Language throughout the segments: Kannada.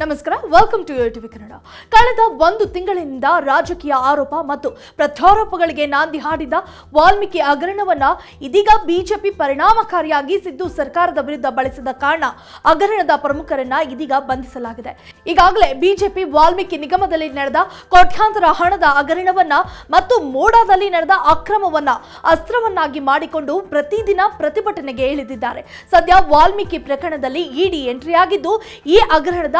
ನಮಸ್ಕಾರ ವೆಲ್ಕಮ್ ಟು ಟಿವಿ ಕನ್ನಡ ಕಳೆದ ಒಂದು ತಿಂಗಳಿನಿಂದ ರಾಜಕೀಯ ಆರೋಪ ಮತ್ತು ಪ್ರತ್ಯಾರೋಪಗಳಿಗೆ ನಾಂದಿ ಹಾಡಿದ ವಾಲ್ಮೀಕಿ ಹಗರಣವನ್ನು ಇದೀಗ ಬಿಜೆಪಿ ಪರಿಣಾಮಕಾರಿಯಾಗಿ ಸಿದ್ದು ಸರ್ಕಾರದ ವಿರುದ್ಧ ಬಳಸಿದ ಕಾರಣ ಹಗರಣದ ಪ್ರಮುಖರನ್ನ ಇದೀಗ ಬಂಧಿಸಲಾಗಿದೆ. ಈಗಾಗಲೇ ಬಿಜೆಪಿ ವಾಲ್ಮೀಕಿ ನಿಗಮದಲ್ಲಿ ನಡೆದ ಕೋಟ್ಯಾಂತರ ಹಣದ ಹಗರಣವನ್ನ ಮತ್ತು ಮೋಡಾದಲ್ಲಿ ನಡೆದ ಅಕ್ರಮವನ್ನ ಅಸ್ತ್ರವನ್ನಾಗಿ ಮಾಡಿಕೊಂಡು ಪ್ರತಿದಿನ ಪ್ರತಿಭಟನೆಗೆ ಇಳಿದಿದ್ದಾರೆ. ಸದ್ಯ ವಾಲ್ಮೀಕಿ ಪ್ರಕರಣದಲ್ಲಿ ಇಡಿ ಎಂಟ್ರಿ ಆಗಿದ್ದು ಈ ಹಗರಣದ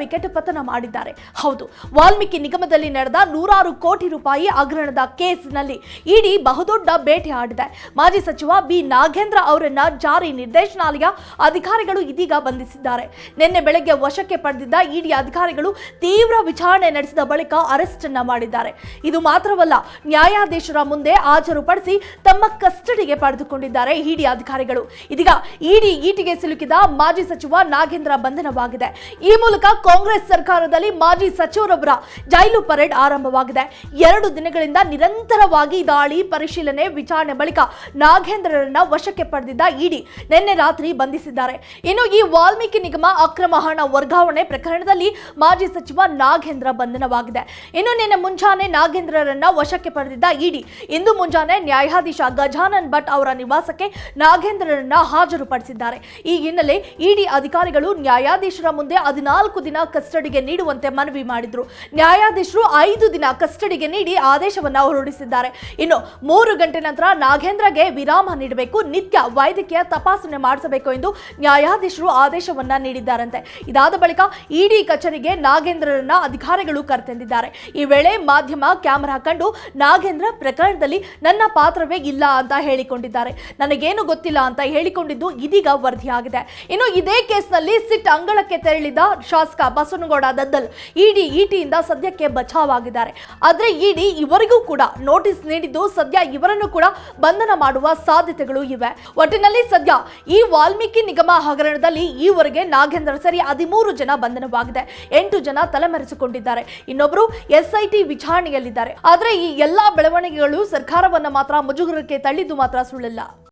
ವಿಕೆಟ್ ಪತನ ಮಾಡಿದ್ದಾರೆ. ಹೌದು, ವಾಲ್ಮೀಕಿ ನಿಗಮದಲ್ಲಿ ನಡೆದ ನೂರಾರು ಕೋಟಿ ರೂಪಾಯಿ ಹಗರಣದ ಕೇಸ್ನಲ್ಲಿ ಇಡಿ ಬಹುದೊಡ್ಡ ಬೇಟೆ ಆಡಿದೆ. ಮಾಜಿ ಸಚಿವ ಬಿ. ನಾಗೇಂದ್ರ ಅವರನ್ನ ಜಾರಿ ನಿರ್ದೇಶನಾಲಯ ಅಧಿಕಾರಿಗಳು ಇದೀಗ ಬಂಧಿಸಿದ್ದಾರೆ. ನಿನ್ನೆ ಬೆಳಗ್ಗೆ ವಶಕ್ಕೆ ಪಡೆದಿದ್ದ ಇಡಿ ಅಧಿಕಾರಿಗಳು ತೀವ್ರ ವಿಚಾರಣೆ ನಡೆಸಿದ ಬಳಿಕ ಅರೆಸ್ಟ್ ಅನ್ನ ಮಾಡಿದ್ದಾರೆ. ಇದು ಮಾತ್ರವಲ್ಲ, ನ್ಯಾಯಾಧೀಶರ ಮುಂದೆ ಹಾಜರುಪಡಿಸಿ ತಮ್ಮ ಕಸ್ಟಡಿಗೆ ಪಡೆದುಕೊಂಡಿದ್ದಾರೆ ಇಡಿ ಅಧಿಕಾರಿಗಳು. ಇದೀಗ ಇಡಿ ಈಟಿಗೆ ಸಿಲುಕಿದ ಮಾಜಿ ಸಚಿವ ನಾಗೇಂದ್ರ ಬಂಧನವಾಗಿದೆ. ಈ ಮೂಲಕ ಕಾಂಗ್ರೆಸ್ ಸರ್ಕಾರದಲ್ಲಿ ಮಾಜಿ ಸಚಿವರೊಬ್ಬರ ಜೈಲು ಪರೇಡ್ ಆರಂಭವಾಗಿದೆ. ಎರಡು ದಿನಗಳಿಂದ ನಿರಂತರವಾಗಿ ದಾಳಿ, ಪರಿಶೀಲನೆ, ವಿಚಾರಣೆ ಬಳಿಕ ನಾಗೇಂದ್ರರನ್ನ ವಶಕ್ಕೆ ಪಡೆದಿದ್ದ ಇಡಿ ನಿನ್ನೆ ರಾತ್ರಿ ಬಂಧಿಸಿದ್ದಾರೆ. ಇನ್ನು ಈ ವಾಲ್ಮೀಕಿ ನಿಗಮ ಅಕ್ರಮ ಹಣ ವರ್ಗಾವಣೆ ಪ್ರಕರಣದಲ್ಲಿ ಮಾಜಿ ಸಚಿವ ನಾಗೇಂದ್ರ ಬಂಧನವಾಗಿದೆ. ಇನ್ನು ನಿನ್ನೆ ಮುಂಜಾನೆ ನಾಗೇಂದ್ರರನ್ನ ವಶಕ್ಕೆ ಪಡೆದಿದ್ದ ಇಡಿ, ಇಂದು ಮುಂಜಾನೆ ನ್ಯಾಯಾಧೀಶ ಗಜಾನನ್ ಭಟ್ ಅವರ ನಿವಾಸಕ್ಕೆ ನಾಗೇಂದ್ರರನ್ನ ಹಾಜರುಪಡಿಸಿದ್ದಾರೆ. ಈ ಹಿನ್ನೆಲೆ ಇಡಿ ಅಧಿಕಾರಿಗಳು ನ್ಯಾಯಾಧೀಶರ ಮುಂದೆ ಹದಿನಾಲ್ಕು ದಿನ ಕಸ್ಟಡಿಗೆ ನೀಡುವಂತೆ ಮನವಿ ಮಾಡಿದ್ರು. ನ್ಯಾಯಾಧೀಶರು ಐದು ದಿನ ಕಸ್ಟಡಿಗೆ ನೀಡಿ ಆದೇಶವನ್ನ ಹೊರಡಿಸಿದ್ದಾರೆ. ಇನ್ನು ಮೂರು ಗಂಟೆ ನಂತರ ನಾಗೇಂದ್ರಗೆ ವಿರಾಮ ನೀಡಬೇಕು. ನಿತ್ಯ ವೈದ್ಯಕೀಯ ತಪಾಸಣೆ ಮಾಡಿಸಬೇಕು ಎಂದು ನ್ಯಾಯಾಧೀಶರು ಆದೇಶವನ್ನ ನೀಡಿದ್ದಾರಂತೆ. ಇದಾದ ಬಳಿಕ ಇಡಿ ಕಚೇರಿಗೆ ನಾಗೇಂದ್ರರನ್ನ ಅಧಿಕಾರಿಗಳು ಕರೆತಂದಿದ್ದಾರೆ. ಈ ವೇಳೆ ಮಾಧ್ಯಮ ಕ್ಯಾಮೆರಾ ಕಂಡು, ನಾಗೇಂದ್ರ ಪ್ರಕರಣದಲ್ಲಿ ನನ್ನ ಪಾತ್ರವೇ ಇಲ್ಲ ಅಂತ ಹೇಳಿಕೊಂಡಿದ್ದಾರೆ. ನನಗೇನು ಗೊತ್ತಿಲ್ಲ ಅಂತ ಹೇಳಿಕೊಂಡಿದ್ದು ಇದೀಗ ವರದಿಯಾಗಿದೆ. ಇನ್ನು ಇದೇ ಕೇಸ್ನಲ್ಲಿ ಸಿಟ್ ಅಂಗಳಕ್ಕೆ ತೆರಳಿದ ಶಾಸಕ ಬಸವನಗೌಡ ದದ್ದಲ್ ಇಡಿ ಇಟಿಯಿಂದ ಸದ್ಯಕ್ಕೆ ಬಚಾವಾಗಿದ್ದಾರೆ. ಆದ್ರೆ ಇಡಿ ಇವರಿಗೂ ಕೂಡ ನೋಟಿಸ್ ನೀಡಿದ್ದು ಸದ್ಯ ಇವರನ್ನು ಕೂಡ ಬಂಧನ ಮಾಡುವ ಸಾಧ್ಯತೆಗಳು ಇವೆ. ಒಟ್ಟಿನಲ್ಲಿ ಸದ್ಯ ಈ ವಾಲ್ಮೀಕಿ ನಿಗಮ ಹಗರಣದಲ್ಲಿ ಈವರೆಗೆ ನಾಗೇಂದ್ರ ಸರಿ ಹದಿಮೂರು ಜನ ಬಂಧನವಾಗಿದೆ. ಎಂಟು ಜನ ತಲೆಮರೆಸಿಕೊಂಡಿದ್ದಾರೆ. ಇನ್ನೊಬ್ಬರು ಎಸ್ಐಟಿ ವಿಚಾರಣೆಯಲ್ಲಿದ್ದಾರೆ. ಆದ್ರೆ ಈ ಎಲ್ಲಾ ಬೆಳವಣಿಗೆಗಳು ಸರ್ಕಾರವನ್ನ ಮಾತ್ರ ಮುಜುಗರಕ್ಕೆ ತಳ್ಳಿದ್ದು ಮಾತ್ರ ಸುಳ್ಳಿಲ್ಲ.